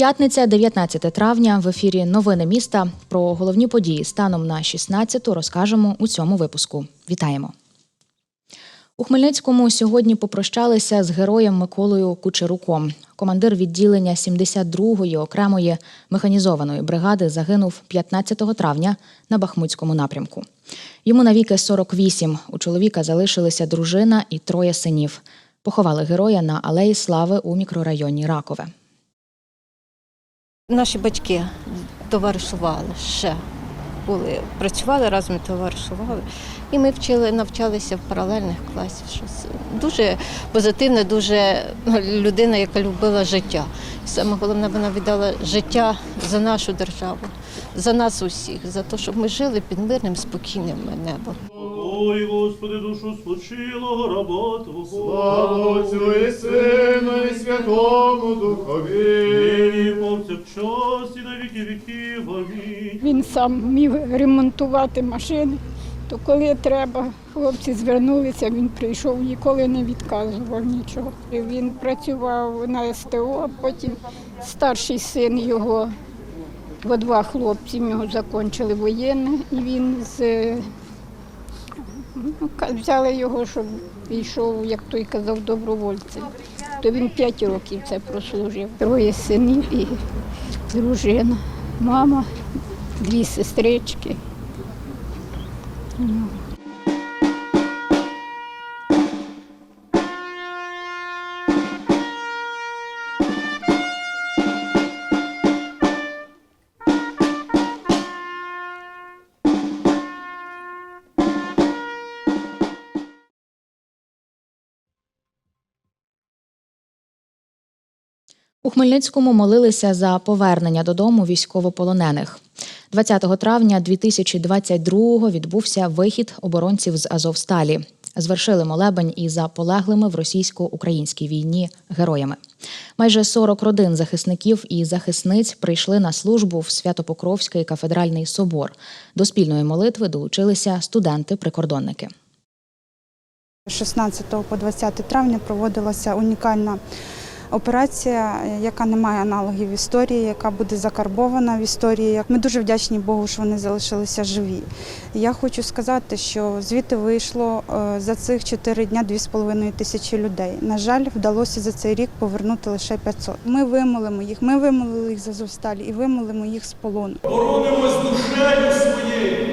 П'ятниця, 19 травня. В ефірі Новини міста. Про головні події станом на 16 розкажемо у цьому випуску. Вітаємо. У Хмельницькому сьогодні попрощалися з героєм Миколою Кучеруком. Командир відділення 72-ї окремої механізованої бригади загинув 15 травня на Бахмутському напрямку. Йому навіки 48. У чоловіка залишилися дружина і троє синів. Поховали героя на Алеї Слави у мікрорайоні Ракове. Наші батьки товаришували ще. Були, працювали разом, товаришували. І ми вчили, навчалися в паралельних. Щось дуже позитивне, дуже ну, людина, яка любила життя. Саме головне, вона віддала життя за нашу державу, за нас усіх, за те, щоб ми жили під мирним, спокійним небом. Ой, Господи, душу спочилого раба Твого. Слава Отцю і Сину і Святому Духові. Нині повсякчас і на віки віків. Амінь. Він сам вмів ремонтувати машини. То коли треба, хлопці звернулися, він прийшов, ніколи не відказував нічого. Він працював на СТО, а потім старший син його, бо два хлопці в нього закінчили воєнне, і він з взяли його, щоб йшов, як той казав, добровольцем. То він п'ять років це прослужив. Троє синів і дружина, мама, дві сестрички. У Хмельницькому молилися за повернення додому військовополонених. 20 травня 2022-го відбувся вихід оборонців з Азовсталі. Звершили молебень і за полеглими в російсько-українській війні героями. Майже 40 родин захисників і захисниць прийшли на службу в Святопокровський кафедральний собор. До спільної молитви долучилися студенти-прикордонники. 16 по 20 травня проводилася унікальна операція, яка не має аналогів в історії, яка буде закарбована в історії. Ми дуже вдячні Богу, що вони залишилися живі. Я хочу сказати, що звідти вийшло е, за цих 4 дня 2,5 тисячі людей. На жаль, вдалося за цей рік повернути лише 500. Ми вимолимо їх, ми вимолили їх з Азовсталі і вимолимо їх з полону. Боронимось душею своєю,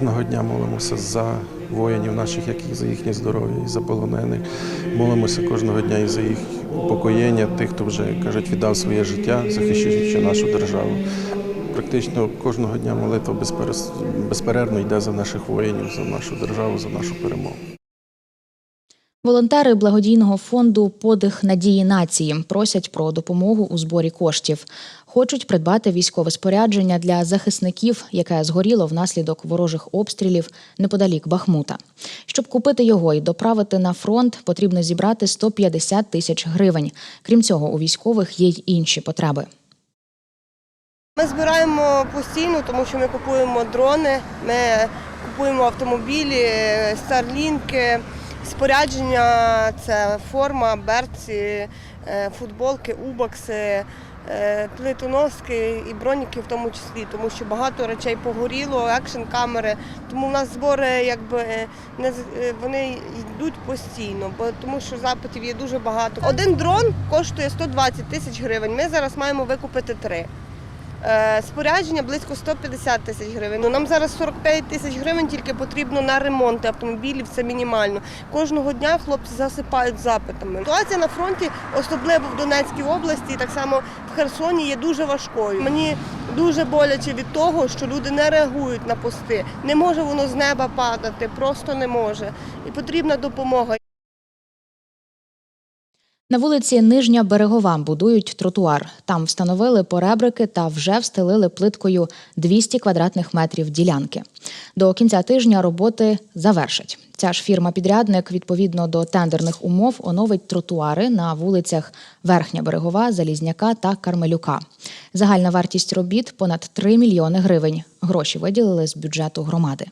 кожного дня молимося за воїнів наших, як і за їхнє здоров'я, і за полонених. Молимося кожного дня і за їх упокоєння, тих, хто вже кажуть, віддав своє життя, захищаючи нашу державу. Практично кожного дня молитва безперервно йде за наших воїнів, за нашу державу, за нашу перемогу. Волонтери благодійного фонду Подих надії нації просять про допомогу у зборі коштів. Хочуть придбати військове спорядження для захисників, яке згоріло внаслідок ворожих обстрілів неподалік Бахмута. Щоб купити його і доправити на фронт, потрібно зібрати 150 тисяч гривень. Крім цього, у військових є й інші потреби. Ми збираємо постійно, тому що ми купуємо дрони, ми купуємо автомобілі, старлінки, спорядження, це форма, берці, е, футболки, убокси, е, плитоноски і броніки в тому числі, тому що багато речей погоріло, екшн камери. Тому в нас збори якби не е, вони йдуть постійно, бо тому що запитів є дуже багато. Один дрон коштує 120 тисяч гривень. Ми зараз маємо викупити три. Е, Спорядження близько 150 тисяч гривень. Ну, Нам зараз 45 тисяч гривень тільки потрібно на ремонти автомобілів, це мінімально. Кожного дня хлопці засипають запитами. Ситуація на фронті, особливо в Донецькій області, так само в Херсоні, є дуже важкою. Мені дуже боляче від того, що люди не реагують на пости. Не може воно з неба падати, просто не може. І потрібна допомога. На вулиці Нижня Берегова будують тротуар. Там встановили поребрики та вже встелили плиткою 200 квадратних метрів ділянки. До кінця тижня роботи завершать. Ця ж фірма-підрядник відповідно до тендерних умов оновить тротуари на вулицях Верхня Берегова, Залізняка та Кармелюка. Загальна вартість робіт понад 3 мільйони гривень. Гроші виділили з бюджету громади.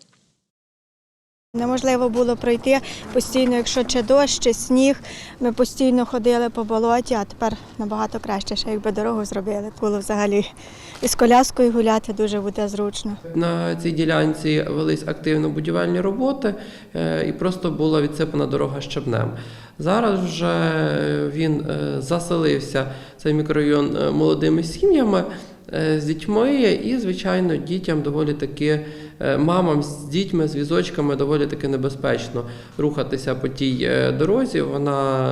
Неможливо було пройти постійно, якщо чи дощ, чи сніг. Ми постійно ходили по болоті, а тепер набагато краще, ще якби дорогу зробили. Було взагалі і з коляскою гуляти дуже буде зручно. На цій ділянці велись активно будівельні роботи е, і просто була відсипана дорога щебнем. Зараз вже він е, заселився цей мікрорайон е, молодими сім'ями. Е, З дітьми і, звичайно, дітям доволі таки е, мамам з дітьми, з візочками доволі таки небезпечно рухатися по тій е, дорозі. Вона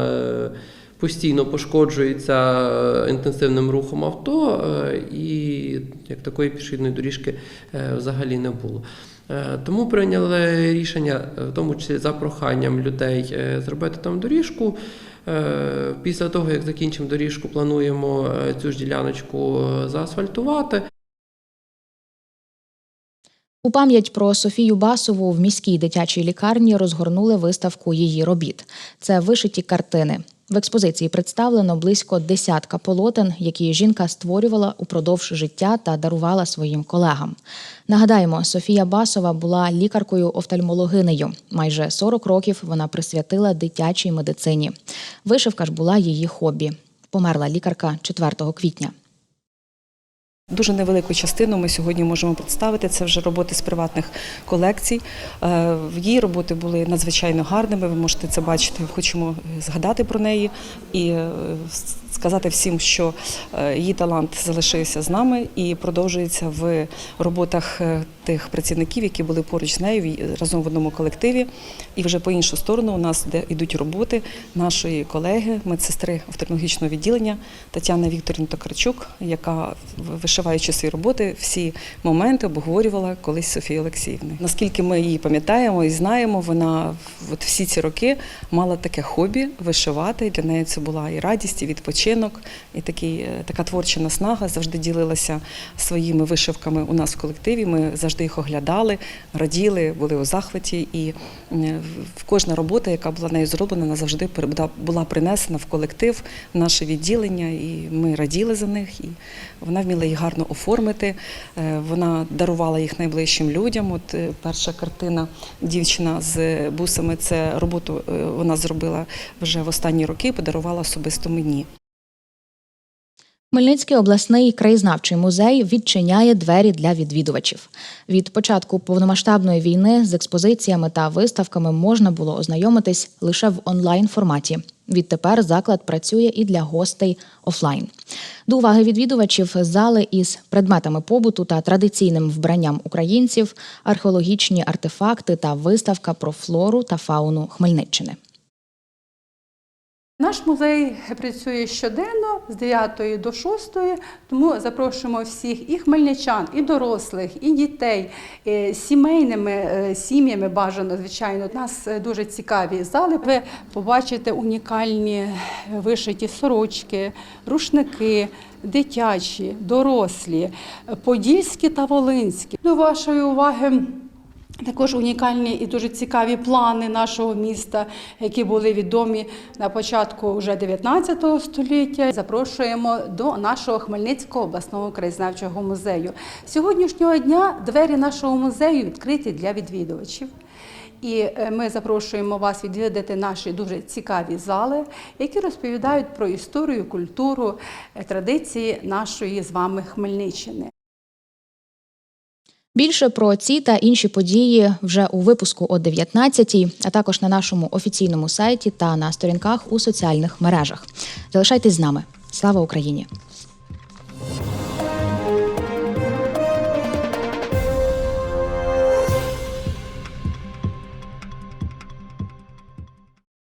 постійно пошкоджується інтенсивним рухом авто, і як такої пішохідної доріжки взагалі не було. Тому прийняли рішення, в тому числі за проханням людей, зробити там доріжку. Е, Після того, як закінчимо доріжку, плануємо е, цю ж діляночку е, заасфальтувати. У пам'ять про Софію Басову в міській дитячій лікарні розгорнули виставку її робіт. Це вишиті картини. В експозиції представлено близько десятка полотен, які жінка створювала упродовж життя та дарувала своїм колегам. Нагадаємо, Софія Басова була лікаркою-офтальмологинею. Майже 40 років вона присвятила дитячій медицині. Вишивка ж була її хобі. Померла лікарка 4 квітня. Дуже невелику частину ми сьогодні можемо представити. Це вже роботи з приватних колекцій. Е, її роботи були надзвичайно гарними. Ви можете це бачити. Хочемо згадати про неї і е, сказати всім, що е, її талант залишився з нами і продовжується в роботах е, тих працівників, які були поруч з нею разом в одному колективі. І вже по іншу сторону у нас де йдуть роботи нашої колеги, медсестри офтальмологічного відділення Тетяни Вікторівни Токарчук, яка вишиваючи свої роботи, всі моменти обговорювала колись Софії Олексіївни. Наскільки ми її пам'ятаємо і знаємо, вона от всі ці роки мала таке хобі вишивати. Для неї це була і радість, і відпочинок, і такий, е, така творча наснага. Завжди ділилася своїми вишивками у нас в колективі. Ми завжди їх оглядали, раділи, були у захваті. І е, кожна робота, яка була нею зроблена, вона завжди була- принесена в колектив, в наше відділення, і ми раділи за них. І вона вміла їх гарно оформити. Е, Вона дарувала їх найближчим людям. От перша картина дівчина з бусами це роботу вона зробила вже в останні роки, подарувала особисто мені. Хмельницький обласний краєзнавчий музей відчиняє двері для відвідувачів. Від початку повномасштабної війни з експозиціями та виставками можна було ознайомитись лише в онлайн форматі. Відтепер заклад працює і для гостей офлайн. До уваги відвідувачів зали із предметами побуту та традиційним вбранням українців, археологічні артефакти та виставка про флору та фауну Хмельниччини. Наш музей працює щоденно з 9 до 6, тому запрошуємо всіх і хмельничан, і дорослих, і дітей, е, з сімейними е, сім'ями бажано, звичайно. Нас е, дуже цікаві зали. Ви побачите унікальні вишиті сорочки, рушники. Дитячі, дорослі, подільські та волинські. До вашої уваги також унікальні і дуже цікаві плани нашого міста, які були відомі на початку вже 19 століття. Запрошуємо до нашого Хмельницького обласного краєзнавчого музею. Сьогоднішнього дня двері нашого музею відкриті для відвідувачів. І е, ми запрошуємо вас відвідати наші дуже цікаві зали, які розповідають про історію, культуру, е, традиції нашої з вами Хмельниччини. Більше про ці та інші події вже у випуску о 19-й, а також на нашому офіційному сайті та на сторінках у соціальних мережах. Залишайтесь з нами. Слава Україні!